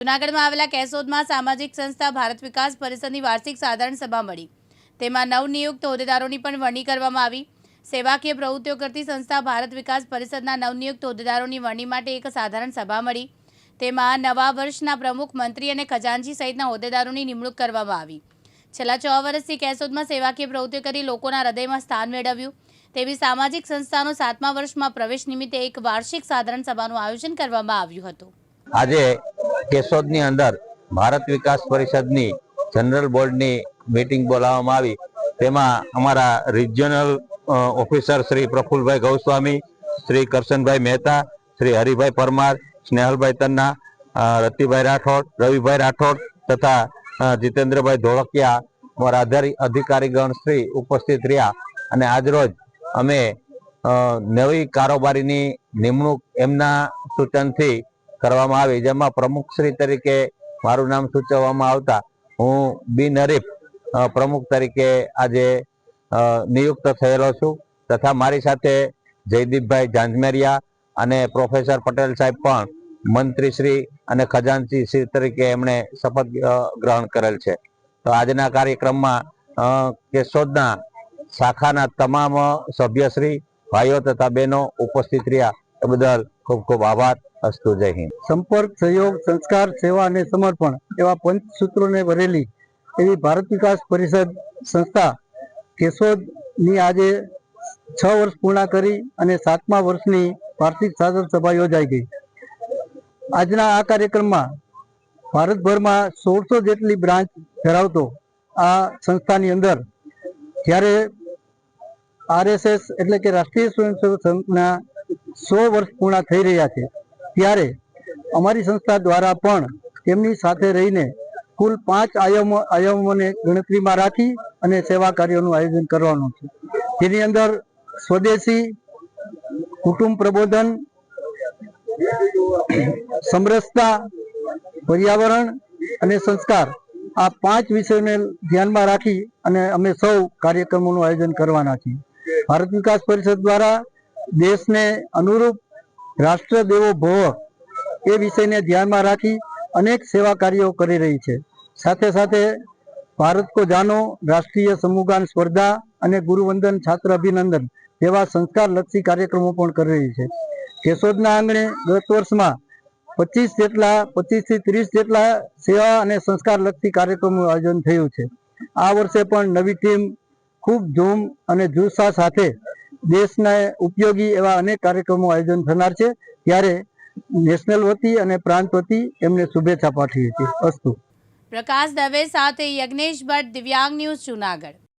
જૂનાગઢમાં આવેલા કેશોદમાં સામાજિક સંસ્થા ભારત વિકાસ પરિષદની વાર્ષિક સાધારણ સભા મળી. તેમાં નવનિયુક્ત હોદ્દેદારોની પણ વરણી કરવામાં આવી. સેવાકીય પ્રવૃત્તિઓ કરતી સંસ્થા ભારત વિકાસ પરિષદના નવનિયુક્ત હોદ્દેદારોની વરણી માટે એક સાધારણ સભા મળી. તેમાં નવા વર્ષના પ્રમુખ મંત્રી અને ખજાનજી સહિતના હોદ્દેદારોની નિમણૂક કરવામાં આવી. છેલ્લા છ વર્ષથી કેશોદમાં સેવાકીય પ્રવૃત્તિઓ કરી લોકોના હૃદયમાં સ્થાન મેળવ્યું. તેવી સામાજિક સંસ્થાનો સાતમા વર્ષમાં પ્રવેશ નિમિત્તે એક વાર્ષિક સાધારણ સભાનું આયોજન કરવામાં આવ્યું હતું. આજે કેશોદની અંદર ભારત વિકાસ પરિષદની જનરલ બોર્ડની મિટિંગ બોલાવવામાં આવી. તેમાં અમારા રિજિયોનલ ઓફિસર શ્રી પ્રફુલભાઈ ગૌસ્વામી, શ્રી કરશનભાઈ મહેતા, શ્રી હરિભાઈ પરમાર, સ્નેહલભાઈ તન્ના રતિભાઈ રાઠોડ, રવિભાઈ રાઠોડ તથા જીતેન્દ્રભાઈ ધોળકિયા, અમારા અધિકારીગણ શ્રી ઉપસ્થિત રહ્યા. અને આજરોજ અમે નવી કારોબારીની નિમણૂક એમના સૂચનથી કરવામાં આવી, જેમાં પ્રમુખશ્રી તરીકે મારું નામ સૂચવવામાં આવતા હું બિન હરીફ પ્રમુખ તરીકે આજે નિયુક્ત થયેલો છું. તથા મારી સાથે જયદીપભાઈ જાંજમેરિયા અને પ્રોફેસર પટેલ સાહેબ પણ મંત્રીશ્રી અને ખજાનચી શ્રી તરીકે એમણે શપથ ગ્રહણ કરેલ છે. તો આજના કાર્યક્રમમાં કેશોદના શાખાના તમામ સભ્યશ્રી, ભાઈઓ તથા બહેનો ઉપસ્થિત રહ્યા. એ બદલ ખૂબ ખૂબ આભાર, અસ્તુ જય હિન્દ. સંપર્ક, સહયોગ, સંસ્કાર, સેવા અને સમર્પણ એવા પંચ સૂત્રોને ભરેલી એવી ભારત વિકાસ પરિષદ સંસ્થા કેશોદની આજે છ વર્ષ પૂર્ણ કરી અને સાતમા વર્ષની વાર્ષિક સાધન સભા યોજાઈ ગઈ. આજના આ કાર્યક્રમમાં ભારતભરમાં સોળસો જેટલી બ્રાન્ચ ધરાવતો આ સંસ્થાની અંદર જ્યારે આરએસએસ એટલે કે રાષ્ટ્રીય સ્વયંસેવક સંઘના સો વર્ષ પૂર્ણ થઈ રહ્યા છે. ત્યારે અમારી સંસ્થા દ્વારા પણ તેમની સાથે રહીને કુલ પાંચ આયામો, આયામોને ગણતરીમાં રાખી અને સેવા કાર્યોનું આયોજન કરવાનું છે. જેની અંદર સ્વદેશી કુટુંબ પ્રબોધન, સમરસતા, પર્યાવરણ અને સંસ્કાર આ પાંચ વિષયોને ધ્યાનમાં રાખી અને અમે સૌ કાર્યક્રમોનું આયોજન કરવાના છીએ. ભારત વિકાસ પરિષદ દ્વારા દેશને અનુરૂપ રાષ્ટ્ર દેવો ભવ એ વિષયને ધ્યાનમાં રાખી અનેક સેવા કાર્યો કરી રહી છે. સાથે સાથે ભારત કો જાનો રાષ્ટ્રીય સમૂહગાન સ્પર્ધા અને ગુરુવંદન છાત્ર અભિનંદન જેવા સંસ્કારલક્ષી કાર્યક્રમો પણ કરી રહી છે. કેશોદના આંગણે ગત વર્ષમાં પચીસ જેટલા, પચીસથી ત્રીસ જેટલા સેવા અને સંસ્કારલક્ષી કાર્યક્રમનું આયોજન થયું છે. આ વર્ષે પણ નવી ટીમ ખૂબ ધૂમ અને જુસ્સા સાથે દેશને ઉપયોગી એવા અનેક કાર્યક્રમો આયોજન થનાર છે. ત્યારે નેશનલ વતી અને પ્રાંત વતી એમને શુભેચ્છા પાઠવી હતી. અસ્તુ. પ્રકાશ દવે સાથે યજ્ઞેશ ભટ્ટ દિવ્યાંગ ન્યૂઝ, જૂનાગઢ.